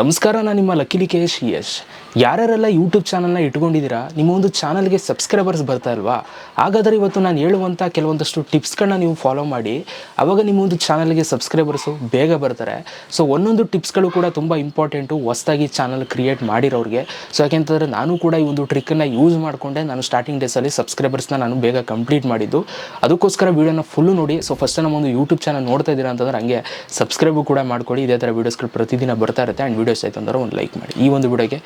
ನಮಸ್ಕಾರ ನಾನು ನಿಮ್ಮ ಲಕ್ಕಿಲಿ ಕೆ ಯಶ್. ಯಾರ್ಯಾರೆಲ್ಲ ಯೂಟ್ಯೂಬ್ ಚಾನಲ್ನ ಇಟ್ಕೊಂಡಿದ್ದೀರಾ ನಿಮ್ಮ ಒಂದು ಚಾನಲ್ಗೆ ಸಬ್ಸ್ಕ್ರೈಬರ್ಸ್ ಬರ್ತಾ ಇಲ್ವಾ? ಹಾಗಾದರೆ ಇವತ್ತು ನಾನು ಹೇಳುವಂಥ ಕೆಲವೊಂದಷ್ಟು ಟಿಪ್ಸ್ಗಳನ್ನ ನೀವು ಫಾಲೋ ಮಾಡಿ ಆವಾಗ ನಿಮ್ಮ ಒಂದು ಚಾನಲ್ಗೆ ಸಬ್ಸ್ಕ್ರೈಬರ್ಸು ಬೇಗ ಬರ್ತಾರೆ. ಸೊ ಒಂದೊಂದು ಟಿಪ್ಸ್ಗಳು ಕೂಡ ತುಂಬ ಇಂಪಾರ್ಟೆಂಟು ಹೊಸದಾಗಿ ಚಾನಲ್ ಕ್ರಿಯೇಟ್ ಮಾಡಿರೋರಿಗೆ. ಸೊ ಯಾಕೆಂತಂದರೆ ನಾನು ಕೂಡ ಈ ಒಂದು ಟ್ರಿಕ್ಕನ್ನು ಯೂಸ್ ಮಾಡಿಕೊಂಡೆ. ನಾನು ಸ್ಟಾರ್ಟಿಂಗ್ ಡೇಸಲ್ಲಿ ಸಬ್ಸ್ಕ್ರೈಬರ್ಸ್ನ ನಾನು ಬೇಗ ಕಂಪ್ಲೀಟ್ ಮಾಡಿದ್ದು. ಅದಕ್ಕೋಸ್ಕರ ವೀಡಿಯೋನ ಫುಲ್ಲು ನೋಡಿ. ಸೊ ಫಸ್ಟ್ ನಮ್ಮ ಒಂದು ಯೂಟ್ಯೂಬ್ ಚಾನಲ್ ನೋಡ್ತಾ ಇದ್ದೀರಾ ಅಂತಂದ್ರೆ ಹಂಗೆ ಸಬ್ಸ್ಕ್ರೈಬು ಕೂಡ ಮಾಡ್ಕೊಳ್ಳಿ. ಇದೇ ಥರ ವೀಡಿಯೋಸ್ಗಳು ಪ್ರತಿದಿನ ಬರ್ತಾ ಇರುತ್ತೆ. ಆ್ಯಂಡ್ ವೀಡಿಯೋಸ್ ಆಯ್ತು ಅಂದ್ರೆ ಒಂದು ಲೈಕ್ ಮಾಡಿ. ಈ ಒಂದು ವೀಡಿಯೋಗೆ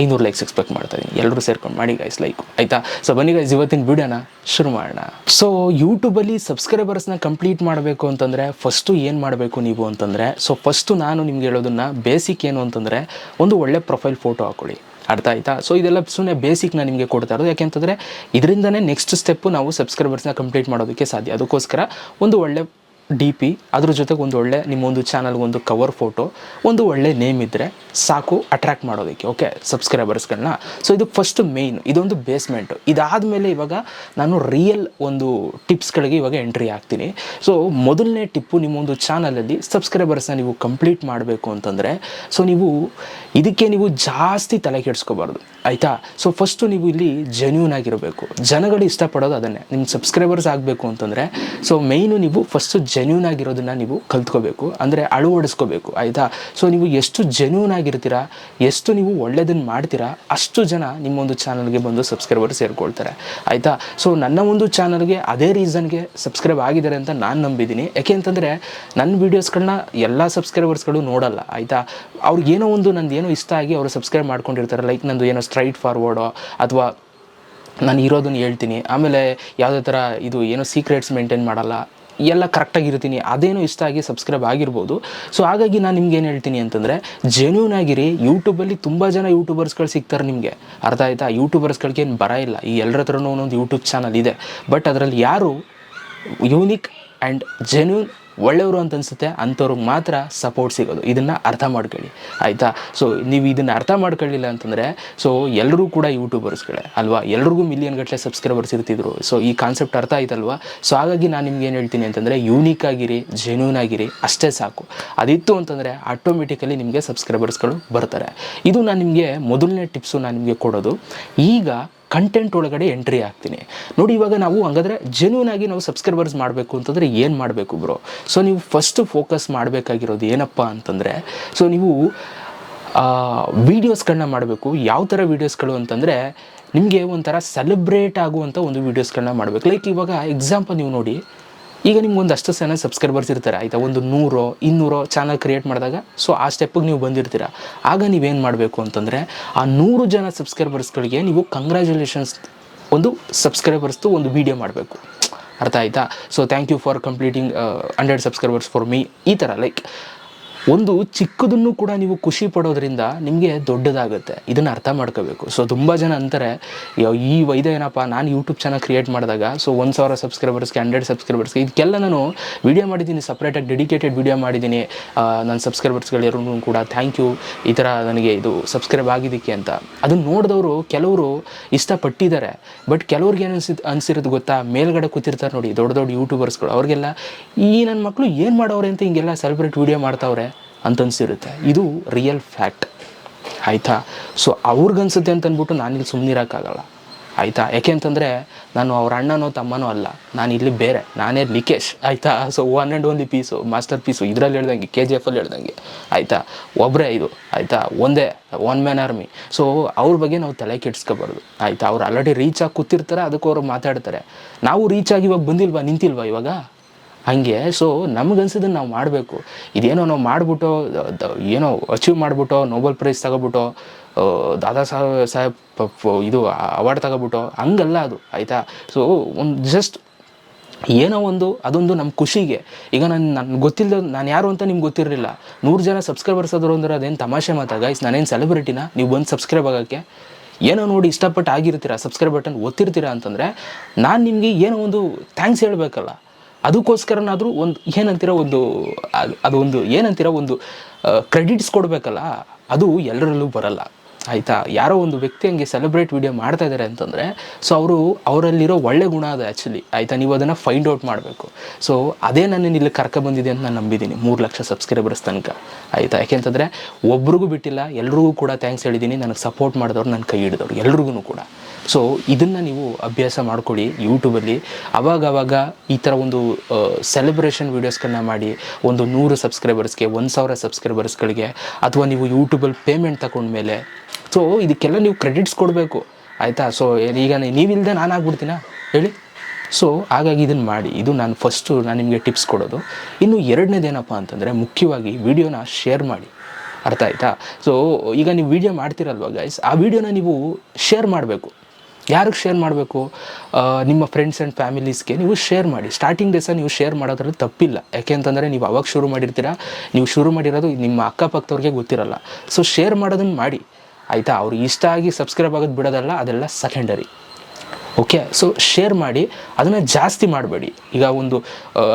ಐನೂರು ಲೈಕ್ಸ್ ಎಕ್ಸ್ಪೆಕ್ಟ್ ಮಾಡ್ತಾ ಇದ್ದೀನಿ ಎಲ್ಲರೂ ಸೇರ್ಕೊಂಡು ಮಾಡಿ ಗೈಸ್ ಲೈಕ್ ಆಯಿತಾ? ಸೊ ಬನ್ನಿ ಗೈಸ್ ಇವತ್ತಿನ ವೀಡಿಯೋನ ಶುರು ಮಾಡೋಣ. ಸೊ ಯೂಟ್ಯೂಬಲ್ಲಿ ಸಬ್ಸ್ಕ್ರೈಬರ್ಸ್ನ ಕಂಪ್ಲೀಟ್ ಮಾಡಬೇಕು ಅಂತಂದರೆ ಫಸ್ಟು ಏನು ಮಾಡಬೇಕು ನೀವು ಅಂತಂದರೆ ಸೊ ಫಸ್ಟು ನಾನು ನಿಮ್ಗೆ ಹೇಳೋದನ್ನು ಬೇಸಿಕ್ ಏನು ಅಂತಂದರೆ ಒಂದು ಒಳ್ಳೆ ಪ್ರೊಫೈಲ್ ಫೋಟೋ ಹಾಕೊಳ್ಳಿ. ಅರ್ಥ ಆಯ್ತಾ? ಸೊ ಇದೆಲ್ಲ ಸುಮ್ಮನೆ ಬೇಸಿಕ್ ನಾನು ನಿಮಗೆ ಕೊಡ್ತಾ ಇರೋದು. ಯಾಕೆಂತಂದರೆ ಇದರಿಂದನೇ ನೆಕ್ಸ್ಟ್ ಸ್ಟೆಪ್ಪು ನಾವು ಸಬ್ಸ್ಕ್ರೈಬರ್ಸ್ನ ಕಂಪ್ಲೀಟ್ ಮಾಡೋದಕ್ಕೆ ಸಾಧ್ಯ. ಅದಕ್ಕೋಸ್ಕರ ಒಂದು ಒಳ್ಳೆ ಡಿ ಪಿ, ಅದ್ರ ಜೊತೆಗೆ ಒಂದು ಒಳ್ಳೆ ನಿಮ್ಮ ಒಂದು ಚಾನಲ್ಗೆ ಒಂದು ಕವರ್ ಫೋಟೋ ಒಂದು ಒಳ್ಳೆ ನೇಮ್ ಇದ್ದರೆ ಸಾಕು ಅಟ್ರ್ಯಾಕ್ಟ್ ಮಾಡೋದಕ್ಕೆ ಓಕೆ ಸಬ್ಸ್ಕ್ರೈಬರ್ಸ್ಗಳನ್ನ ಸೊ ಇದು ಫಸ್ಟ್ ಮೇಯ್ನ್ ಇದೊಂದು ಬೇಸ್ಮೆಂಟು ಇದಾದಮೇಲೆ ಇವಾಗ ನಾನು ರಿಯಲ್ ಒಂದು ಟಿಪ್ಸ್ಗಳಿಗೆ ಇವಾಗ ಎಂಟ್ರಿ ಆಗ್ತೀನಿ ಸೊ ಮೊದಲನೇ ಟಿಪ್ಪು ನಿಮ್ಮ ಒಂದು ಚಾನಲಲ್ಲಿ ಸಬ್ಸ್ಕ್ರೈಬರ್ಸ್ನ ನೀವು ಕಂಪ್ಲೀಟ್ ಮಾಡಬೇಕು ಅಂತಂದರೆ ಸೊ ನೀವು ಇದಕ್ಕೆ ನೀವು ಜಾಸ್ತಿ ತಲೆ ಕೆಡಿಸ್ಕೋಬಾರ್ದು, ಆಯಿತಾ? ಸೊ ಫಸ್ಟು ನೀವು ಇಲ್ಲಿ ಜೆನ್ಯೂನ್ ಆಗಿರಬೇಕು. ಜನಗಳು ಇಷ್ಟಪಡೋದು ಅದನ್ನೇ. ನಿಮ್ಮ ಸಬ್ಸ್ಕ್ರೈಬರ್ಸ್ ಆಗಬೇಕು ಅಂತಂದರೆ ಸೊ ಮೇಯ್ನು ನೀವು ಫಸ್ಟು ಜೆನ್ಯೂನ್ ಆಗಿರೋದನ್ನು ನೀವು ಕಲ್ತ್ಕೋಬೇಕು. ಅಂದರೆ ಅಳವಡಿಸ್ಕೋಬೇಕು, ಆಯಿತಾ? ಸೊ ನೀವು ಎಷ್ಟು ಜೆನ್ಯೂನ್ ಆಗಿರ್ತೀರಾ, ಎಷ್ಟು ನೀವು ಒಳ್ಳೆಯದನ್ನು ಮಾಡ್ತೀರಾ, ಅಷ್ಟು ಜನ ನಿಮ್ಮೊಂದು ಚಾನಲ್ಗೆ ಬಂದು ಸಬ್ಸ್ಕ್ರೈಬರ್ ಸೇರಿಕೊಳ್ತಾರೆ, ಆಯಿತಾ? ಸೊ ನನ್ನ ಒಂದು ಚಾನಲ್ಗೆ ಅದೇ ರೀಸನ್ಗೆ ಸಬ್ಸ್ಕ್ರೈಬ್ ಆಗಿದ್ದಾರೆ ಅಂತ ನಾನು ನಂಬಿದ್ದೀನಿ. ಯಾಕೆ ಅಂತಂದರೆ ನನ್ನ ವೀಡಿಯೋಸ್ಗಳನ್ನ ಎಲ್ಲ ಸಬ್ಸ್ಕ್ರೈಬರ್ಸ್ಗಳು ನೋಡಲ್ಲ, ಆಯಿತಾ? ಅವ್ರಿಗೇನೋ ಒಂದು ನಂದು ಏನೋ ಇಷ್ಟ ಆಗಿ ಅವರು ಸಬ್ಸ್ಕ್ರೈಬ್ ಮಾಡ್ಕೊಂಡಿರ್ತಾರೆ ಲೈಕ್ ನಂದು ಏನೋ ಸ್ಟ್ರೈಟ್ ಫಾರ್ವರ್ಡೋ ಅಥವಾ ನಾನು ಇರೋದನ್ನು ಹೇಳ್ತೀನಿ. ಆಮೇಲೆ ಯಾವುದೇ ಥರ ಇದು ಏನೋ ಸೀಕ್ರೆಟ್ಸ್ ಮೇಂಟೈನ್ ಮಾಡಲ್ಲ ಎಲ್ಲ ಕರೆಕ್ಟಾಗಿರ್ತೀನಿ ಅದೇನೋ ಇಷ್ಟ ಆಗಿ ಸಬ್ಸ್ಕ್ರೈಬ್ ಆಗಿರ್ಬೋದು. ಸೊ ಹಾಗಾಗಿ ನಾನು ನಿಮ್ಗೆ ಏನು ಹೇಳ್ತೀನಿ ಅಂತಂದರೆ ಜೆನ್ಯೂನ್ ಆಗಿರಿ. ಯೂಟ್ಯೂಬಲ್ಲಿ ತುಂಬ ಜನ ಯೂಟ್ಯೂಬರ್ಸ್ಗಳು ಸಿಗ್ತಾರೆ ನಿಮಗೆ. ಅರ್ಥ ಆಯ್ತಾ? ಯೂಟ್ಯೂಬರ್ಸ್ಗಳಿಗೆ ಏನು ಬರ ಇಲ್ಲ. ಈ ಎಲ್ಲರ ಹತ್ರನೂ ಒಂದೊಂದು ಯೂಟ್ಯೂಬ್ ಚಾನಲ್ ಇದೆ. ಬಟ್ ಅದರಲ್ಲಿ ಯಾರು ಯೂನಿಕ್ ಆ್ಯಂಡ್ ಜೆನ್ಯೂನ್ ಒಳ್ಳೆಯವರು ಅಂತ ಅನಿಸುತ್ತೆ, ಅಂಥವ್ರಿಗೆ ಮಾತ್ರ ಸಪೋರ್ಟ್ ಸಿಗೋದು. ಇದನ್ನು ಅರ್ಥ ಮಾಡ್ಕೊಳ್ಳಿ, ಆಯಿತಾ? ಸೊ ನೀವು ಇದನ್ನು ಅರ್ಥ ಮಾಡ್ಕೊಳ್ಳಿಲ್ಲ ಅಂತಂದರೆ ಸೊ ಎಲ್ಲರೂ ಕೂಡ ಯೂಟ್ಯೂಬರ್ಸ್ಗಳೇ ಅಲ್ವಾ? ಎಲ್ರಿಗೂ ಮಿಲಿಯನ್ ಗಟ್ಟಲೆ ಸಬ್ಸ್ಕ್ರೈಬರ್ಸ್ ಇರ್ತಿದ್ರು. ಸೊ ಈ ಕಾನ್ಸೆಪ್ಟ್ ಅರ್ಥ ಆಯ್ತಲ್ವಾ? ಸೊ ಹಾಗಾಗಿ ನಾನು ನಿಮ್ಗೆ ಏನು ಹೇಳ್ತೀನಿ ಅಂತಂದರೆ ಯೂನಿಕ್ ಆಗಿರಿ ಜೆನ್ಯೂನ್ ಆಗಿರಿ, ಅಷ್ಟೇ ಸಾಕು. ಅದಿತ್ತು ಅಂತಂದರೆ ಆಟೋಮೆಟಿಕಲಿ ನಿಮಗೆ ಸಬ್ಸ್ಕ್ರೈಬರ್ಸ್ಗಳು ಬರ್ತಾರೆ. ಇದು ನಾನು ನಿಮಗೆ ಮೊದಲನೇ ಟಿಪ್ಸು ನಾನು ನಿಮಗೆ ಕೊಡೋದು. ಈಗ ಕಂಟೆಂಟ್ ಒಳಗಡೆ ಎಂಟ್ರಿ ಆಗ್ತೀನಿ ನೋಡಿ, ಇವಾಗ ನಾವು ಹಂಗಾದ್ರೆ ಜೆನ್ಯೂನ್ ಆಗಿ ನಾವು ಸಬ್ಸ್ಕ್ರೈಬರ್ಸ್ ಮಾಡಬೇಕು ಅಂತಂದರೆ ಏನು ಮಾಡಬೇಕು ಬ್ರೋ ಸೊ ನೀವು ಫಸ್ಟ್ ಫೋಕಸ್ ಮಾಡಬೇಕಾಗಿರೋದು ಏನಪ್ಪ ಅಂತಂದರೆ ಸೊ ನೀವು ವೀಡಿಯೋಸ್ಗಳನ್ನ ಮಾಡಬೇಕು. ಯಾವ ಥರ ವೀಡಿಯೋಸ್ಗಳು ಅಂತಂದರೆ, ನಿಮಗೆ ಒಂಥರ ಸೆಲೆಬ್ರೇಟ್ ಆಗುವಂಥ ಒಂದು ವೀಡಿಯೋಸ್ಗಳನ್ನ ಮಾಡಬೇಕು. ಲೈಕ್ ಇವಾಗ ಎಕ್ಸಾಂಪಲ್ ನೀವು ನೋಡಿ ಈಗ ನಿಮ್ಗೊಂದು ಅಷ್ಟು ಜನ ಸಬ್ಸ್ಕ್ರೈಬರ್ಸ್ ಇರ್ತಾರೆ, ಆಯಿತಾ? ಒಂದು ನೂರೋ, ಇನ್ನೂರೋ ಚಾನಲ್ ಕ್ರಿಯೇಟ್ ಮಾಡಿದಾಗ ಸೊ ಆ ಸ್ಟೆಪ್ಪಿಗೆ ನೀವು ಬಂದಿರ್ತೀರ? ಆಗ ನೀವೇನು ಮಾಡಬೇಕು ಅಂತಂದರೆ, ಆ ನೂರು ಜನ ಸಬ್ಸ್ಕ್ರೈಬರ್ಸ್ಗಳಿಗೆ ನೀವು ಕಂಗ್ರ್ಯಾಚುಲೇಷನ್ಸ್ ಒಂದು ಸಬ್ಸ್ಕ್ರೈಬರ್ಸ್ದು ಒಂದು ವಿಡಿಯೋ ಮಾಡಬೇಕು. ಅರ್ಥ ಆಯಿತಾ? So thank you for completing hundred subscribers for me ಈ ಥರ ಲೈಕ್ ಒಂದು ಚಿಕ್ಕದನ್ನು ಕೂಡ ನೀವು ಖುಷಿ ಪಡೋದ್ರಿಂದ ನಿಮಗೆ ದೊಡ್ಡದಾಗುತ್ತೆ. ಇದನ್ನು ಅರ್ಥ ಮಾಡ್ಕೋಬೇಕು. ಸೊ ತುಂಬ ಜನ ಅಂತಾರೆ "ಅಯ್ಯೋ, ಈ ವೈದ ಏನಪ್ಪ? ನಾನು ಯೂಟ್ಯೂಬ್ ಚಾನಲ್ ಕ್ರಿಯೇಟ್ ಮಾಡಿದಾಗ ಸೊ ಒಂದು ಸಾವಿರ ಸಬ್ಸ್ಕ್ರೈಬರ್ಸ್ಗೆ ಹಂಡ್ರೆಡ್ ಸಬ್ಸ್ಕ್ರೈಬರ್ಸ್ಗೆ ಇದಕ್ಕೆಲ್ಲ ನಾನು ವೀಡಿಯೋ ಮಾಡಿದ್ದೀನಿ ಸಪ್ರೇಟಾಗಿ ಡೆಡಿಕೇಟೆಡ್ ವೀಡಿಯೋ ಮಾಡಿದ್ದೀನಿ. ನನ್ನ ಸಬ್ಸ್ಕ್ರೈಬರ್ಸ್ಗಳಿರೋನು ಕೂಡ ಥ್ಯಾಂಕ್ ಯು ಈ ಥರ ನನಗೆ ಇದು ಸಬ್ಸ್ಕ್ರೈಬ್ ಆಗಿದ್ದಕ್ಕೆ ಅಂತ. ಅದನ್ನು ನೋಡಿದವರು ಕೆಲವರು ಇಷ್ಟಪಟ್ಟಿದ್ದಾರೆ. ಬಟ್ ಕೆಲವ್ರಿಗೆ ಏನು ಅನ್ಸಿರೋದು ಗೊತ್ತಾ? ಮೇಲ್ಗಡೆ ಕೂತಿರ್ತಾರೆ ನೋಡಿ ದೊಡ್ಡ ದೊಡ್ಡ ಯೂಟ್ಯೂಬರ್ಸ್ಗಳು ಅವ್ರಿಗೆಲ್ಲ ಈ ನನ್ನ ಮಕ್ಕಳು ಏನು ಮಾಡೋರೆ ಅಂತ ಹಿಂಗೆಲ್ಲ ಸೆಲೆಬ್ರೇಟ್ ವೀಡಿಯೋ ಮಾಡ್ತಾವ್ರೆ? ಅಂತ ಅನ್ಸಿರುತ್ತೆ ಇದು ರಿಯಲ್ ಫ್ಯಾಕ್ಟ್ ಆಯಿತಾ? ಸೊ ಅವ್ರಿಗನ್ಸುತ್ತೆ ಅಂತ ಅಂದ್ಬಿಟ್ಟು ನಾನಿಲ್ಲಿ ಸುಮ್ಮನಿರೋಕ್ಕಾಗಲ್ಲ ಆಯಿತಾ? ಯಾಕೆ ಅಂತಂದರೆ, ನಾನು ಅವ್ರ ಅಣ್ಣನೋ ತಮ್ಮನೋ ಅಲ್ಲ. ನಾನು ಇಲ್ಲಿ ಬೇರೆ. ನಾನೇ ಲಿಕೇಶ್ ಆಯಿತಾ? So one and only piece masterpiece ಇದರಲ್ಲಿ ಹೇಳ್ದಂಗೆ ಕೆ ಜಿ ಎಫಲ್ಲಿ ಹೇಳ್ದಂಗೆ. ಆಯಿತಾ? ಒಬ್ಬರೇ ಇದು. ಆಯಿತಾ? ಒಂದೇ ಒನ್ ಮ್ಯಾನ್ ಆರ್ಮಿ ಸೊ ಅವ್ರ ಬಗ್ಗೆ ನಾವು ತಲೆ ಕೆಡಿಸ್ಕೋಬಾರ್ದು. ಆಯಿತಾ? ಅವ್ರು ಆಲ್ರೆಡಿ ರೀಚ್ ಆಗಿ ಕೂತಿರ್ತಾರೆ, ಅದಕ್ಕೆ ಅವ್ರು ಮಾತಾಡ್ತಾರೆ. ನಾವು ರೀಚ್ ಆಗಿ ಇವಾಗ ಬಂದಿಲ್ವಾ? ನಿಂತಿಲ್ವಾ ಇವಾಗ? ಹಾಗೆ. ಸೊ ನಮಗನ್ಸಿದ್ದನ್ನು ನಾವು ಮಾಡಬೇಕು. ಇದೇನೋ ನಾವು ಮಾಡಿಬಿಟ್ಟು ಏನೋ ಅಚೀವ್ ಮಾಡಿಬಿಟ್ಟು ನೋಬೆಲ್ ಪ್ರೈಸ್ ತಗೊಬಿಟ್ಟು ದಾದಾ ಸಾಹೇಬ್ ಸಾಹೇಬ್ ಇದು ಅವಾರ್ಡ್ ತಗೊಬಿಟ್ಟು, ಹಂಗಲ್ಲ ಅದು, ಆಯಿತಾ? ಸೊ ಒಂದು ಜಸ್ಟ್ ಏನೋ ಒಂದು, ಅದೊಂದು ನಮ್ಮ ಖುಷಿಗೆ. ಈಗ ನಾನು ನನ್ನ ಗೊತ್ತಿಲ್ಲದ ನಾನು ಯಾರು ಅಂತ ನಿಮ್ಗೆ ಗೊತ್ತಿರಲಿಲ್ಲ. ನೂರು ಜನ ಸಬ್ಸ್ಕ್ರೈಬರ್ಸ್ ಆದರು ಅಂದ್ರೆ ಅದೇನು ತಮಾಷೆ ಮಾತಾಗ ಗೈಸ್ ನಾನೇನು ಸೆಲೆಬ್ರಿಟಿನ ನೀವು ಬಂದು ಸಬ್ಸ್ಕ್ರೈಬ್ ಆಗೋಕ್ಕೆ. ಏನೋ ನೋಡಿ ಇಷ್ಟಪಟ್ಟು ಆಗಿರ್ತೀರಾ ಸಬ್ಸ್ಕ್ರೈಬ್ ಬಟನ್ ಒತ್ತಿರ್ತೀರಾ ಅಂತಂದರೆ, ನಾನು ನಿಮಗೆ ಏನೋ ಒಂದು ಥ್ಯಾಂಕ್ಸ್ ಹೇಳಬೇಕಲ್ಲ. ಅದಕ್ಕೋಸ್ಕರನಾದರೂ ಒಂದು ಏನಂತೀರ ಒಂದು, ಅದು ಒಂದು ಏನಂತೀರ ಒಂದು ಕ್ರೆಡಿಟ್ಸ್ ಕೊಡಬೇಕಲ್ಲ, ಅದು ಎಲ್ಲರಲ್ಲೂ ಬರಲ್ಲ. ಆಯಿತಾ? ಯಾರೋ ಒಂದು ವ್ಯಕ್ತಿ ಹಂಗೆ ಸೆಲೆಬ್ರೇಟ್ ವಿಡಿಯೋ ಮಾಡ್ತಾ ಇದ್ದಾರೆ ಅಂತಂದರೆ ಸೊ ಅವರು ಅವರಲ್ಲಿರೋ ಒಳ್ಳೆ ಗುಣ ಅದು ಆ್ಯಕ್ಚುಲಿ ಆಯಿತಾ? ನೀವು ಅದನ್ನು ಫೈಂಡ್ ಔಟ್ ಮಾಡಬೇಕು. ಸೊ ಅದೇ ನನ್ನ ಇಲ್ಲಿ ಕರ್ಕೊಬಂದಿದೆ ಅಂತ ನಾನು ನಂಬಿದ್ದೀನಿ. ಮೂರು ಲಕ್ಷ ಸಬ್ಸ್ಕ್ರೈಬರ್ಸ್ ತನಕ. ಆಯಿತಾ? ಯಾಕೆಂತಂದರೆ ಒಬ್ರಿಗೂ ಬಿಟ್ಟಿಲ್ಲ, ಎಲ್ರಿಗೂ ಕೂಡ ಥ್ಯಾಂಕ್ಸ್ ಹೇಳಿದ್ದೀನಿ. ನನಗೆ ಸಪೋರ್ಟ್ ಮಾಡಿದವ್ರು ನನ್ನ ಕೈ ಹಿಡಿದವ್ರು, ಎಲ್ರಿಗೂ ಕೂಡ. ಸೊ ಇದನ್ನು ನೀವು ಅಭ್ಯಾಸ ಮಾಡ್ಕೊಳ್ಳಿ ಯೂಟ್ಯೂಬಲ್ಲಿ ಅವಾಗ ಅವಾಗ ಈ ಥರ ಒಂದು ಸೆಲೆಬ್ರೇಷನ್ ವೀಡಿಯೋಸ್ಗಳನ್ನ ಮಾಡಿ ಒಂದು ನೂರು ಸಬ್ಸ್ಕ್ರೈಬರ್ಸ್ಗೆ ಒಂದು ಸಾವಿರ ಸಬ್ಸ್ಕ್ರೈಬರ್ಸ್ಗಳಿಗೆ ಅಥವಾ ನೀವು ಯೂಟ್ಯೂಬಲ್ಲಿ ಪೇಮೆಂಟ್ ತಗೊಂಡ್ಮೇಲೆ ಸೊ ಇದಕ್ಕೆಲ್ಲ ನೀವು ಕ್ರೆಡಿಟ್ಸ್ ಕೊಡಬೇಕು. ಆಯಿತಾ? ಸೊ ಈಗ ನೀವಿಲ್ಲದೆ ನಾನು ಆಗ್ಬಿಡ್ತೀನಾ ಹೇಳಿ. ಸೊ ಹಾಗಾಗಿ ಇದನ್ನು ಮಾಡಿ. ಇದು ನಾನು ಫಸ್ಟು ನಾನು ನಿಮಗೆ ಟಿಪ್ಸ್ ಕೊಡೋದು. ಇನ್ನು ಎರಡನೇದೇನಪ್ಪ ಅಂತಂದರೆ ಮುಖ್ಯವಾಗಿ ವಿಡಿಯೋನ ಶೇರ್ ಮಾಡಿ. ಅರ್ಥ ಆಯ್ತಾ? ಸೊ ಈಗ ನೀವು ವಿಡಿಯೋ ಮಾಡ್ತಿರಲ್ವ ಗೈಸ್ ಆ ವಿಡಿಯೋನ ನೀವು ಶೇರ್ ಮಾಡಬೇಕು. ಯಾರಿಗೆ ಶೇರ್ ಮಾಡಬೇಕು? ನಿಮ್ಮ ಫ್ರೆಂಡ್ಸ್ ಆ್ಯಂಡ್ ಫ್ಯಾಮಿಲೀಸ್ಗೆ ನೀವು ಶೇರ್ ಮಾಡಿ. ಸ್ಟಾರ್ಟಿಂಗ್ ಡೇಸ ನೀವು ಶೇರ್ ಮಾಡೋದ್ರಲ್ಲಿ ತಪ್ಪಿಲ್ಲ. ಯಾಕೆ ಅಂತಂದರೆ ನೀವು ಅವಾಗ ಶುರು ಮಾಡಿರ್ತೀರಾ? ನೀವು ಶುರು ಮಾಡಿರೋದು ನಿಮ್ಮ ಅಕ್ಕಪಕ್ಕದವ್ರಿಗೆ ಗೊತ್ತಿರಲ್ಲ. ಸೊ ಶೇರ್ ಮಾಡೋದನ್ನು ಮಾಡಿ. ಆಯಿತಾ? ಅವ್ರಿಗೆ ಇಷ್ಟ ಆಗಿ ಸಬ್ಸ್ಕ್ರೈಬ್ ಆಗೋದು ಬಿಡೋದಲ್ಲ, ಅದೆಲ್ಲ ಸೆಕೆಂಡರಿ ಓಕೆ ಸೊ ಶೇರ್ ಮಾಡಿ, ಅದನ್ನು ಜಾಸ್ತಿ ಮಾಡಬೇಡಿ. ಈಗ ಒಂದು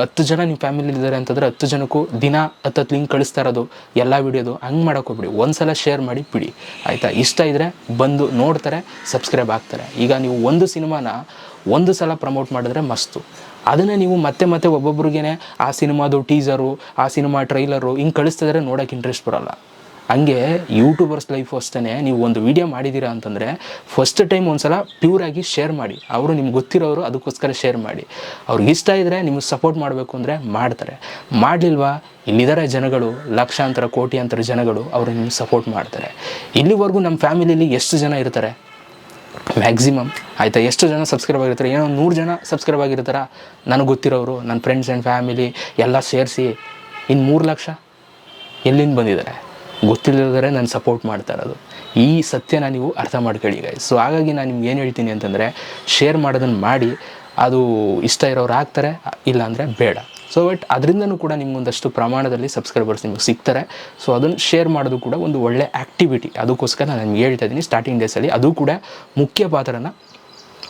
ಹತ್ತು ಜನ ನಿಮ್ಮ ಫ್ಯಾಮಿಲಿ ಇದ್ದಾರೆ ಅಂತಂದರೆ ಹತ್ತು ಜನಕ್ಕೂ ದಿನ ಹತ್ತತ್ತು ಲಿಂಕ್ ಕಳಿಸ್ತಾ ಇರೋದು, ಎಲ್ಲ ವಿಡಿಯೋದು ಹಂಗೆ ಹೋಗ್ಬಿಡಿ. ಒಂದು ಸಲ ಶೇರ್ ಮಾಡಿ ಬಿಡಿ. ಆಯಿತಾ? ಇಷ್ಟ ಇದ್ದರೆ ಬಂದು ನೋಡ್ತಾರೆ ಸಬ್ಸ್ಕ್ರೈಬ್ ಆಗ್ತಾರೆ. ಈಗ ನೀವು ಒಂದು ಸಿನಿಮಾನ ಒಂದು ಸಲ ಪ್ರಮೋಟ್ ಮಾಡಿದ್ರೆ ಮಸ್ತು. ಅದನ್ನೇ ನೀವು ಮತ್ತೆ ಮತ್ತೆ ಒಬ್ಬೊಬ್ರಿಗೇ ಆ ಸಿನಿಮಾದು ಟೀಸರು ಆ ಸಿನಿಮಾ ಟ್ರೈಲರು ಹಿಂಗೆ ಕಳಿಸ್ತಿದ್ರೆ ನೋಡೋಕೆ ಇಂಟ್ರೆಸ್ಟ್ ಬರೋಲ್ಲ. ಹಂಗೆ ಯೂಟ್ಯೂಬರ್ಸ್ ಲೈಫ್ ಅಷ್ಟೇ ನೀವು ಒಂದು ವಿಡಿಯೋ ಮಾಡಿದ್ದೀರಾ ಅಂತಂದರೆ ಫಸ್ಟ್ ಟೈಮ್ ಒಂದು ಸಲ ಪ್ಯೂರಾಗಿ ಶೇರ್ ಮಾಡಿ. ಅವರು ನಿಮ್ಗೆ ಗೊತ್ತಿರೋರು ಅದಕ್ಕೋಸ್ಕರ ಶೇರ್ ಮಾಡಿ. ಅವ್ರಿಗೆ ಇಷ್ಟ ಇದ್ದರೆ ನಿಮಗೆ ಸಪೋರ್ಟ್ ಮಾಡಬೇಕು ಅಂದರೆ ಮಾಡ್ತಾರೆ. ಮಾಡಲಿಲ್ವಾ? ಇಲ್ಲಿದ್ದಾರೆ ಜನಗಳು, ಲಕ್ಷಾಂತರ, ಕೋಟ್ಯಾಂತರ ಜನಗಳು, ಅವರು ನಿಮ್ಗೆ ಸಪೋರ್ಟ್ ಮಾಡ್ತಾರೆ. ಇಲ್ಲಿವರೆಗೂ ನಮ್ಮ ಫ್ಯಾಮಿಲಿಲಿ ಎಷ್ಟು ಜನ ಇರ್ತಾರೆ? ಮ್ಯಾಕ್ಸಿಮಮ್ ಆಯಿತಾ? ಎಷ್ಟು ಜನ ಸಬ್ಸ್ಕ್ರೈಬ್ ಆಗಿರ್ತಾರೆ? ಏನೋ ನೂರು ಜನ ಸಬ್ಸ್ಕ್ರೈಬ್ ಆಗಿರ್ತಾರ? ನನಗೆ ಗೊತ್ತಿರೋರು, ನನ್ನ ಫ್ರೆಂಡ್ಸ್ ಆ್ಯಂಡ್ ಫ್ಯಾಮಿಲಿ ಎಲ್ಲ ಸೇರಿಸಿ ಇನ್ನು ಮೂರು ಲಕ್ಷ ಎಲ್ಲಿಂದ ಬಂದಿದ್ದಾರೆ? ಗೊತ್ತಿಲ್ಲದರೆ ನಾನು ಸಪೋರ್ಟ್ ಮಾಡ್ತಾ ಇರೋದು. ಈ ಸತ್ಯನ ನೀವು ಅರ್ಥ ಮಾಡ್ಕೊಳ್ಳಿ ಗಾಯ್ಸ್ ಸೊ ಹಾಗಾಗಿ ನಾನು ನಿಮ್ಗೆ ಏನು ಹೇಳ್ತೀನಿ ಅಂತಂದರೆ ಶೇರ್ ಮಾಡೋದನ್ನು ಮಾಡಿ, ಅದು ಇಷ್ಟ ಇರೋರು ಆಗ್ತಾರೆ ಇಲ್ಲಾಂದರೆ ಬೇಡ. ಸೊ ಬಟ್ ಅದರಿಂದನೂ ಕೂಡ ನಿಮ್ಗೊಂದಷ್ಟು ಪ್ರಮಾಣದಲ್ಲಿ ಸಬ್ಸ್ಕ್ರೈಬರ್ಸ್ ನಿಮಗೆ ಸಿಗ್ತಾರೆ. ಸೊ ಅದನ್ನು ಶೇರ್ ಮಾಡೋದು ಕೂಡ ಒಂದು ಒಳ್ಳೆ ಆ್ಯಕ್ಟಿವಿಟಿ ಅದಕ್ಕೋಸ್ಕರ ನಾನು ನಿಮ್ಗೆ ಹೇಳ್ತಾ ಇದ್ದೀನಿ ಸ್ಟಾರ್ಟಿಂಗ್ ಡೇಸಲ್ಲಿ ಅದು ಕೂಡ ಮುಖ್ಯ ಪಾತ್ರನ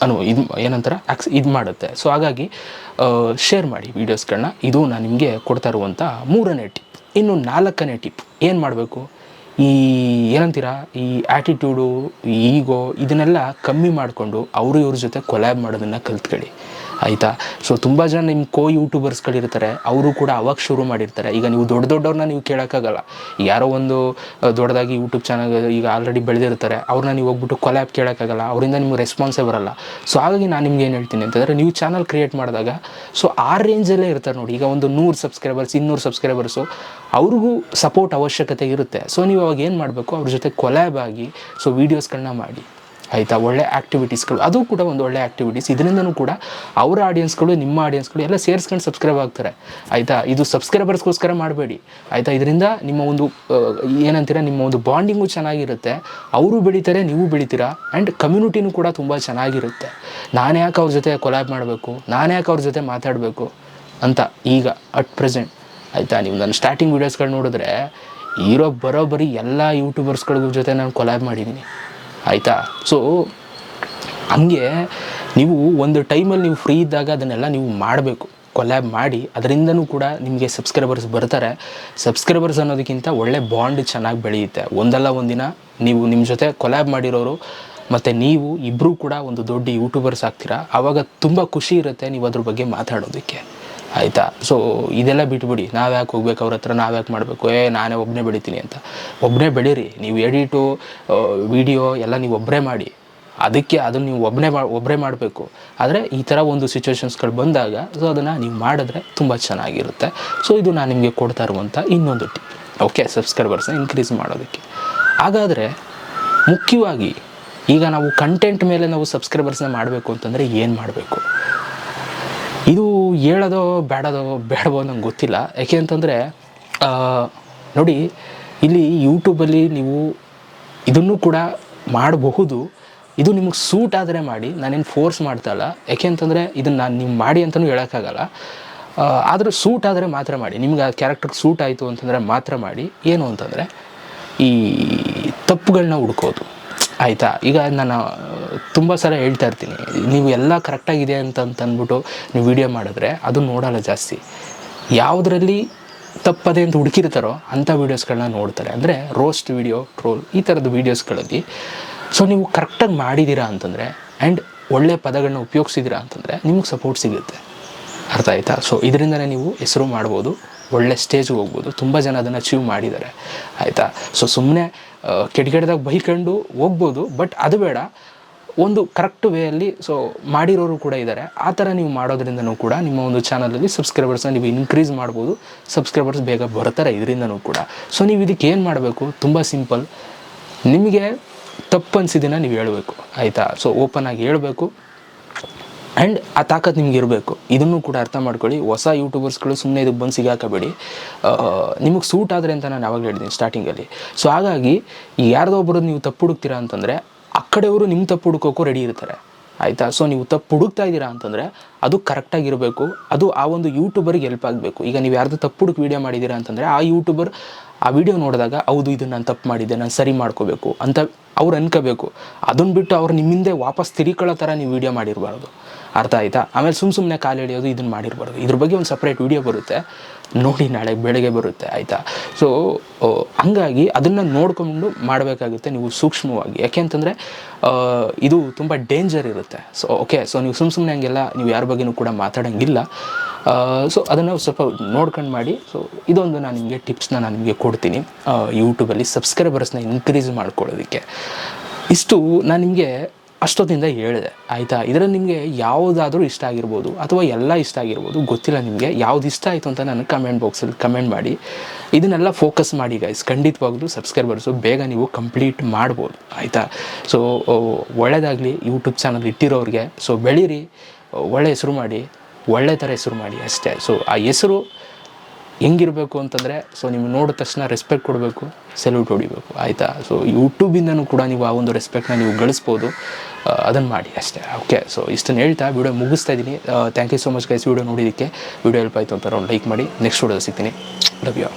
ಅನು, ಇದು, ಏನಂತಾರ ಆಕ್ಸ್ ಇದು ಮಾಡುತ್ತೆ. ಸೊ ಹಾಗಾಗಿ ಶೇರ್ ಮಾಡಿ ವೀಡಿಯೋಸ್ಗಳನ್ನ ಇದು ನಾನು ನಿಮಗೆ ಕೊಡ್ತಾ ಇರುವಂಥ ಮೂರನೇ ಟಿಪ್ ಇನ್ನು ನಾಲ್ಕನೇ ಟಿಪ್. ಏನು ಮಾಡಬೇಕು? ಈ ಏನಂತೀರ? ಈ ಆ್ಯಟಿಟ್ಯೂಡು ಈಗೋ ಇದನ್ನೆಲ್ಲ ಕಮ್ಮಿ ಮಾಡಿಕೊಂಡು ಅವರು ಇವ್ರ ಜೊತೆ ಕೊಲ್ಯಾಬ್ ಮಾಡೋದನ್ನು ಕಲ್ತ್ಕೊಳ್ಳಿ. ಆಯಿತಾ? ಸೊ ತುಂಬ ಜನ ನಿಮ್ಮ ಕೋ ಯೂಟ್ಯೂಬರ್ಸ್ಗಳಿರ್ತಾರೆ ಅವರು ಕೂಡ ಅವಾಗ ಶುರು ಮಾಡಿರ್ತಾರೆ. ಈಗ ನೀವು ದೊಡ್ಡ ದೊಡ್ಡವ್ರನ್ನ ನೀವು ಕೇಳೋಕ್ಕಾಗಲ್ಲ. ಯಾರೋ ಒಂದು ದೊಡ್ಡದಾಗಿ ಯೂಟ್ಯೂಬ್ ಚಾನಲ್ ಈಗ ಆಲ್ರೆಡಿ ಬೆಳೆದಿರ್ತಾರೆ ಅವ್ರನ್ನ ನೀವು ಹೋಗ್ಬಿಟ್ಟು ಕೊಲ್ಯಾಬ್ ಕೇಳೋಕ್ಕಾಗಲ್ಲ, ಅವರಿಂದ ನಿಮ್ಗೆ ರೆಸ್ಪಾನ್ಸೇ ಬರಲ್ಲ. ಸೊ ಹಾಗಾಗಿ ನಾನು ನಿಮ್ಗೆ ಏನು ಹೇಳ್ತೀನಿ ಅಂತಂದರೆ, ನೀವು ಚಾನಲ್ ಕ್ರಿಯೇಟ್ ಮಾಡಿದಾಗ ಸೊ ಆ ರೇಂಜಲ್ಲೇ ಇರ್ತಾರೆ ನೋಡಿ. ಈಗ ಒಂದು ನೂರು ಸಬ್ಸ್ಕ್ರೈಬರ್ಸ್ ಇನ್ನೂರು ಸಬ್ಸ್ಕ್ರೈಬರ್ಸು ಅವ್ರಿಗೂ ಸಪೋರ್ಟ್ ಅವಶ್ಯಕತೆ ಇರುತ್ತೆ. ಸೊ ನೀವು ಅವಾಗ ಏನು ಮಾಡಬೇಕು, ಅವ್ರ ಜೊತೆ ಕೊಲ್ಯಾಬ್ ಆಗಿ ಸೊ ವೀಡಿಯೋಸ್ಗಳನ್ನ ಮಾಡಿ. ಆಯಿತಾ? ಒಳ್ಳೆ ಆ್ಯಕ್ಟಿವಿಟೀಸ್ಗಳು ಅದು ಕೂಡ ಒಂದು ಒಳ್ಳೆ ಆ್ಯಕ್ಟಿವಿಟೀಸ್ ಇದರಿಂದನೂ ಕೂಡ ಅವರ ಆಡಿಯನ್ಸ್ಗಳು ನಿಮ್ಮ ಆಡಿಯನ್ಸ್ಗಳು ಎಲ್ಲ ಸೇರಿಸ್ಕೊಂಡು ಸಬ್ಸ್ಕ್ರೈಬ್ ಆಗ್ತಾರೆ. ಆಯಿತಾ? ಇದು ಸಬ್ಸ್ಕ್ರೈಬರ್ಸ್ಗೋಸ್ಕರ ಮಾಡಬೇಡಿ. ಆಯಿತಾ? ಇದರಿಂದ ನಿಮ್ಮ ಒಂದು ಏನಂತೀರ? ನಿಮ್ಮ ಒಂದು ಬಾಂಡಿಂಗು ಚೆನ್ನಾಗಿರುತ್ತೆ. ಅವರು ಬೆಳೀತಾರೆ, ನೀವು ಬೆಳಿತೀರಾ? ಆ್ಯಂಡ್ ಕಮ್ಯುನಿಟಿನೂ ಕೂಡ ತುಂಬ ಚೆನ್ನಾಗಿರುತ್ತೆ. ನಾನು ಯಾಕೆ ಅವ್ರ ಜೊತೆ ಕೊಲಾಬ್ ಮಾಡಬೇಕು? ನಾನು ಯಾಕೆ ಅವ್ರ ಜೊತೆ ಮಾತಾಡಬೇಕು? ಅಂತ ಈಗ ಅಟ್ ಪ್ರೆಸೆಂಟ್ ಆಯಿತಾ? ನೀವು ನನ್ನ ಸ್ಟಾರ್ಟಿಂಗ್ ವೀಡಿಯೋಸ್ಗಳು ನೋಡಿದ್ರೆ ಇರೋ ಬರೋಬ್ಬರಿ ಎಲ್ಲ ಯೂಟ್ಯೂಬರ್ಸ್ಗಳಿಗೂ ಜೊತೆ ನಾನು ಕೊಲ್ಯಾಬ್ ಮಾಡಿದ್ದೀನಿ ಆಯಿತಾ? ಸೊ ಹಂಗೆ ನೀವು ಒಂದು ಟೈಮಲ್ಲಿ ನೀವು ಫ್ರೀ ಇದ್ದಾಗ ಅದನ್ನೆಲ್ಲ ನೀವು ಮಾಡಬೇಕು. ಕೊಲ್ಯಾಬ್ ಮಾಡಿ, ಅದರಿಂದನೂ ಕೂಡ ನಿಮಗೆ ಸಬ್ಸ್ಕ್ರೈಬರ್ಸ್ ಬರ್ತಾರೆ. ಸಬ್ಸ್ಕ್ರೈಬರ್ಸ್ ಅನ್ನೋದಕ್ಕಿಂತ ಒಳ್ಳೆ ಬಾಂಡ್ ಚೆನ್ನಾಗಿ ಬೆಳೆಯುತ್ತೆ. ಒಂದಲ್ಲ ಒಂದಿನ ನೀವು ನಿಮ್ಮ ಜೊತೆ ಕೊಲ್ಯಾಬ್ ಮಾಡಿರೋರು, ಮತ್ತು ನೀವು ಇಬ್ಬರೂ ಕೂಡ ಒಂದು ದೊಡ್ಡ ಯೂಟ್ಯೂಬರ್ಸ್ ಆಗ್ತೀರಾ? ಆವಾಗ ತುಂಬ ಖುಷಿ ಇರುತ್ತೆ ನೀವು ಅದ್ರ ಬಗ್ಗೆ ಮಾತಾಡೋದಕ್ಕೆ. ಆಯಿತಾ? ಸೊ ಇದೆಲ್ಲ ಬಿಟ್ಬಿಡಿ. ನಾವು ಯಾಕೆ ಹೋಗ್ಬೇಕು ಅವ್ರ ಹತ್ರ ನಾವು ಯಾಕೆ ಮಾಡಬೇಕು? ಏ, ನಾನೇ ಒಬ್ಬನೇ ಬೆಳಿತೀನಿ ಅಂತ. ಒಬ್ಬನೇ ಬೆಳೀರಿ. ನೀವು ಎಡಿಟು ವಿಡಿಯೋ ಎಲ್ಲ ನೀವು ಒಬ್ಬರೇ ಮಾಡಿ. ಅದಕ್ಕೆ ಅದನ್ನು ನೀವು ಒಬ್ಬನೇ ಮಾ ಒಬ್ಬರೇ ಮಾಡಬೇಕು. ಆದರೆ ಈ ಥರ ಒಂದು ಸಿಚುವೇಶನ್ಸ್ಗಳು ಬಂದಾಗ, ಸೊ, ಅದನ್ನು ನೀವು ಮಾಡಿದ್ರೆ ತುಂಬ ಚೆನ್ನಾಗಿರುತ್ತೆ. ಸೊ, ಇದು ನಾನು ನಿಮಗೆ ಕೊಡ್ತಾ ಇರುವಂಥ ಇನ್ನೊಂದು ಟಿಪ್ ಓಕೆ ಸಬ್ಸ್ಕ್ರೈಬರ್ಸ್ನ ಇನ್ಕ್ರೀಸ್ ಮಾಡೋದಕ್ಕೆ. ಹಾಗಾದರೆ, ಮುಖ್ಯವಾಗಿ ಈಗ ನಾವು ಕಂಟೆಂಟ್ ಮೇಲೆ ನಾವು ಸಬ್ಸ್ಕ್ರೈಬರ್ಸ್ನ ಮಾಡಬೇಕು ಅಂತಂದರೆ ಏನು ಮಾಡಬೇಕು? ಹೇಳೋದೋ ಬೇಡದೋ ಬೇಡವೋ ನಂಗೆ ಗೊತ್ತಿಲ್ಲ. ಯಾಕೆ ಅಂತಂದರೆ ನೋಡಿ, ಇಲ್ಲಿ ಯೂಟ್ಯೂಬಲ್ಲಿ ನೀವು ಇದನ್ನು ಕೂಡ ಮಾಡಬಹುದು. ಇದು ನಿಮಗೆ ಸೂಟ್ ಆದರೆ ಮಾಡಿ, ನಾನೇನು ಫೋರ್ಸ್ ಮಾಡ್ತಾ ಇಲ್ಲ. ಯಾಕೆ ಅಂತಂದರೆ, ಇದನ್ನು ನಾನು ನೀವು ಮಾಡಿ ಅಂತಲೂ ಹೇಳೋಕ್ಕಾಗಲ್ಲ. ಆದರೂ ಸೂಟ್ ಆದರೆ ಮಾತ್ರ ಮಾಡಿ. ನಿಮ್ಗೆ ಆ ಕ್ಯಾರೆಕ್ಟರ್ಗೆ ಸೂಟ್ ಆಯಿತು ಅಂತಂದರೆ ಮಾತ್ರ ಮಾಡಿ. ಏನು ಅಂತಂದರೆ, ಈ ತಪ್ಪುಗಳನ್ನ ಹುಡ್ಕೋದು. ಆಯಿತಾ? ಈಗ ನಾನು ತುಂಬ ಸಲ ಹೇಳ್ತಾ ಇರ್ತೀನಿ, ನೀವು ಎಲ್ಲ ಕರೆಕ್ಟಾಗಿದೆ ಅಂತ ಅಂತ ಅಂದ್ಬಿಟ್ಟು ನೀವು ವಿಡಿಯೋ ಮಾಡಿದ್ರೆ ಅದು ನೋಡೋಲ್ಲ ಜಾಸ್ತಿ. ಯಾವುದರಲ್ಲಿ ತಪ್ಪದೆ ಅಂತ ಹುಡುಕಿರ್ತಾರೋ ಅಂಥ ವೀಡಿಯೋಸ್ಗಳನ್ನ ನೋಡ್ತಾರೆ. ಅಂದರೆ ರೋಸ್ಟ್ ವಿಡಿಯೋ ಟ್ರೋಲ್ ಈ ಥರದ ವೀಡಿಯೋಸ್ಗಳಲ್ಲಿ ಸೊ ನೀವು ಕರೆಕ್ಟಾಗಿ ಮಾಡಿದ್ದೀರಾ ಅಂತಂದರೆ ಆ್ಯಂಡ್ ಒಳ್ಳೆಯ ಪದಗಳನ್ನ ಉಪಯೋಗಿಸಿದ್ದೀರಾ ಅಂತಂದರೆ ನಿಮಗೆ ಸಪೋರ್ಟ್ ಸಿಗುತ್ತೆ. ಅರ್ಥ ಆಯಿತಾ? ಸೊ ಇದರಿಂದಲೇ ನೀವು ಹೆಸರು ಮಾಡ್ಬೋದು, ಒಳ್ಳೆ ಸ್ಟೇಜ್ಗೆ ಹೋಗ್ಬೋದು. ತುಂಬ ಜನ ಅದನ್ನು ಅಚೀವ್ ಮಾಡಿದ್ದಾರೆ. ಆಯಿತಾ? ಸೊ ಸುಮ್ಮನೆ ಕೆಟ್ಟ ಕೆಟ್ಟದಾಗ ಬೈಕೊಂಡು ಹೋಗ್ಬೋದು ಬಟ್ ಅದು ಬೇಡ. ಒಂದು ಕರೆಕ್ಟ್ ವೇಯಲ್ಲಿ ಸೊ ಮಾಡಿರೋರು ಕೂಡ ಇದ್ದಾರೆ ಆ ಥರ ನೀವು ಮಾಡೋದ್ರಿಂದನೂ ಕೂಡ ನಿಮ್ಮ ಒಂದು ಚಾನಲಲ್ಲಿ ಸಬ್ಸ್ಕ್ರೈಬರ್ಸ್ನ ನೀವು ಇನ್ಕ್ರೀಸ್ ಮಾಡ್ಬೋದು. ಸಬ್ಸ್ಕ್ರೈಬರ್ಸ್ ಬೇಗ ಬರ್ತಾರೆ ಇದರಿಂದನೂ ಕೂಡ. ಸೊ ನೀವು ಇದಕ್ಕೆ ಏನು ಮಾಡಬೇಕು? ತುಂಬ ಸಿಂಪಲ್ ನಿಮಗೆ ತಪ್ಪು ಅನಿಸಿದ್ದನ್ನು ನೀವು ಹೇಳಬೇಕು. ಆಯಿತಾ? ಸೊ ಓಪನ್ ಆಗಿ ಹೇಳಬೇಕು. ಆ್ಯಂಡ್ ಆ ತಾಕತ್ ನಿಮ್ಗೆ ಇರಬೇಕು. ಇದನ್ನು ಕೂಡ ಅರ್ಥ ಮಾಡ್ಕೊಳ್ಳಿ. ಹೊಸ ಯೂಟ್ಯೂಬರ್ಸ್ಗಳು ಸುಮ್ಮನೆ ಇದಕ್ಕೆ ಬಂದು ಸಿಗಾಕಬೇಡಿ. ನಿಮಗೆ ಸೂಟ್ ಆದರೆ ಅಂತ ನಾನು ಯಾವಾಗ ಹೇಳಿದ್ದೀನಿ ಸ್ಟಾರ್ಟಿಂಗಲ್ಲಿ ಸೊ ಹಾಗಾಗಿ ಯಾರ್ದೋ ಒಬ್ಬರು ನೀವು ತಪ್ಪು ಹುಡುಕ್ತೀರಾ ಅಂತಂದರೆ ಆ ಕಡೆಯವರು ನಿಮ್ಮ ತಪ್ಪು ಹುಡುಕೋಕ್ಕೂ ರೆಡಿ ಇರ್ತಾರೆ. ಆಯಿತಾ? ಸೊ ನೀವು ತಪ್ಪು ಹುಡುಕ್ತಾ ಇದ್ದೀರಾ ಅಂತಂದರೆ ಅದು ಕರೆಕ್ಟಾಗಿರಬೇಕು ಅದು ಆ ಒಂದು ಯೂಟ್ಯೂಬರ್ಗೆ ಹೆಲ್ಪ್ ಆಗಬೇಕು. ಈಗ ನೀವು ಯಾರ್ದು ತಪ್ಪು ಹುಡುಕ್ ವೀಡಿಯೋ ಮಾಡಿದ್ದೀರಾ ಅಂತಂದರೆ ಆ ಯೂಟ್ಯೂಬರ್ ಆ ವಿಡಿಯೋ ನೋಡಿದಾಗ, ಹೌದು, ಇದು ನಾನು ತಪ್ಪು ಮಾಡಿದ್ದೆ, ನಾನು ಸರಿ ಮಾಡ್ಕೋಬೇಕು ಅಂತ ಅವ್ರು ಅನ್ಕೋಬೇಕು. ಅದನ್ನು ಬಿಟ್ಟು ಅವ್ರು ನಿಮ್ಮಿಂದೆ ವಾಪಸ್ ತಿರಿಕೊಳ್ಳೋ ಥರ ನೀವು ವೀಡಿಯೋ ಮಾಡಿರಬಾರ್ದು. ಅರ್ಥ ಆಯ್ತಾ? ಆಮೇಲೆ ಸುಮ್ಮ ಸುಮ್ಮನೆ ಕಾಲು ಹಿಡಿಯೋದು ಇದನ್ನು ಮಾಡಿರಬಾರ್ದು. ಇದ್ರ ಬಗ್ಗೆ ಒಂದು ಸಪ್ರೇಟ್ ವೀಡಿಯೋ ಬರುತ್ತೆ. ನೋಡಿ ನಾಳೆ ಬೆಳಗ್ಗೆ ಬರುತ್ತೆ, ಆಯಿತಾ? ಸೊ ಹಂಗಾಗಿ ಅದನ್ನು ನೋಡ್ಕೊಂಡು ಮಾಡಬೇಕಾಗುತ್ತೆ ನೀವು ಸೂಕ್ಷ್ಮವಾಗಿ. ಯಾಕೆ ಅಂತಂದರೆ ಇದು ತುಂಬ ಡೇಂಜರ್ ಇರುತ್ತೆ. ಸೊ ಓಕೆ ಸೊ ನೀವು ಸುಮ್ಮ ಸುಮ್ಮನೆ ಹಂಗೆಲ್ಲ ನೀವು ಯಾರ ಬಗ್ಗೆನೂ ಕೂಡ ಮಾತಾಡೋಂಗಿಲ್ಲ. ಸೊ ಅದನ್ನು ಸ್ವಲ್ಪ ನೋಡ್ಕೊಂಡು ಮಾಡಿ. ಸೊ ಇದೊಂದು ನಾನು ನಿಮಗೆ ಟಿಪ್ಸ್ನ ನಾನು ನಿಮಗೆ ಕೊಡ್ತೀನಿ. ಯೂಟ್ಯೂಬಲ್ಲಿ ಸಬ್ಸ್ಕ್ರೈಬರ್ಸ್ನ ಇನ್ಕ್ರೀಸ್ ಮಾಡ್ಕೊಳ್ಳೋದಕ್ಕೆ. ಇಷ್ಟು ನಾನು ನಿಮಗೆ ಅಷ್ಟೊತ್ತಿಂದ ಹೇಳಿದೆ, ಆಯಿತಾ, ಇದರಲ್ಲಿ ನಿಮಗೆ ಯಾವುದಾದ್ರೂ ಇಷ್ಟ ಆಗಿರ್ಬೋದು ಅಥವಾ ಎಲ್ಲ ಇಷ್ಟ ಆಗಿರ್ಬೋದು, ಗೊತ್ತಿಲ್ಲ ನಿಮಗೆ, ಯಾವ್ದು ಇಷ್ಟ ಆಯಿತು ಅಂತ ನನಗೆ ಕಮೆಂಟ್ ಬಾಕ್ಸಲ್ಲಿ ಕಮೆಂಟ್ ಮಾಡಿ. ಇದನ್ನೆಲ್ಲ ಫೋಕಸ್ ಮಾಡಿ ಗೈಸ್ ಖಂಡಿತವಾಗ್ಲೂ ಸಬ್ಸ್ಕ್ರೈಬರ್ಸು ಬೇಗ ನೀವು ಕಂಪ್ಲೀಟ್ ಮಾಡ್ಬೋದು. ಆಯಿತಾ? ಸೊ ಒಳ್ಳೆಯದಾಗಲಿ ಯೂಟ್ಯೂಬ್ ಚಾನಲ್ ಇಟ್ಟಿರೋರಿಗೆ. ಸೊ ಬೆಳೀರಿ. ಒಳ್ಳೆ ಹೆಸರು ಮಾಡಿ. ಒಳ್ಳೆ ಥರ ಹೆಸರು ಮಾಡಿ ಅಷ್ಟೇ. ಸೊ ಆ ಹೆಸರು ಹೆಂಗಿರಬೇಕು ಅಂತಂದರೆ ಸೊ ನೀವು ನೋಡಿದ ತಕ್ಷಣ ರೆಸ್ಪೆಕ್ಟ್ ಕೊಡಬೇಕು ಸೆಲ್ಯೂಟ್ ಹೊಡಿಬೇಕು. ಆಯಿತಾ? ಸೊ ಯೂಟ್ಯೂಬಿಂದನೂ ಕೂಡ ನೀವು ಆ ಒಂದು ರೆಸ್ಪೆಕ್ಟ್ನ ನೀವು ಗಳಿಸ್ಬೋದು. ಅದನ್ನು ಮಾಡಿ ಅಷ್ಟೇ. ಓಕೆ ಸೊ ಇಷ್ಟನ್ನು ಹೇಳ್ತಾ ವೀಡಿಯೋ ಮುಗಿಸ್ತಾ ಇದ್ದೀನಿ. Thank you so much guys video ನೋಡಿದ್ದಕ್ಕೆ ವೀಡಿಯೋ ಹೆಲ್ಪ್ ಆಯಿತು ಅಂತ ಲೈಕ್ ಮಾಡಿ. ನೆಕ್ಸ್ಟ್ ವೀಡಿಯೋ ಸಿಗ್ತೀನಿ. Love you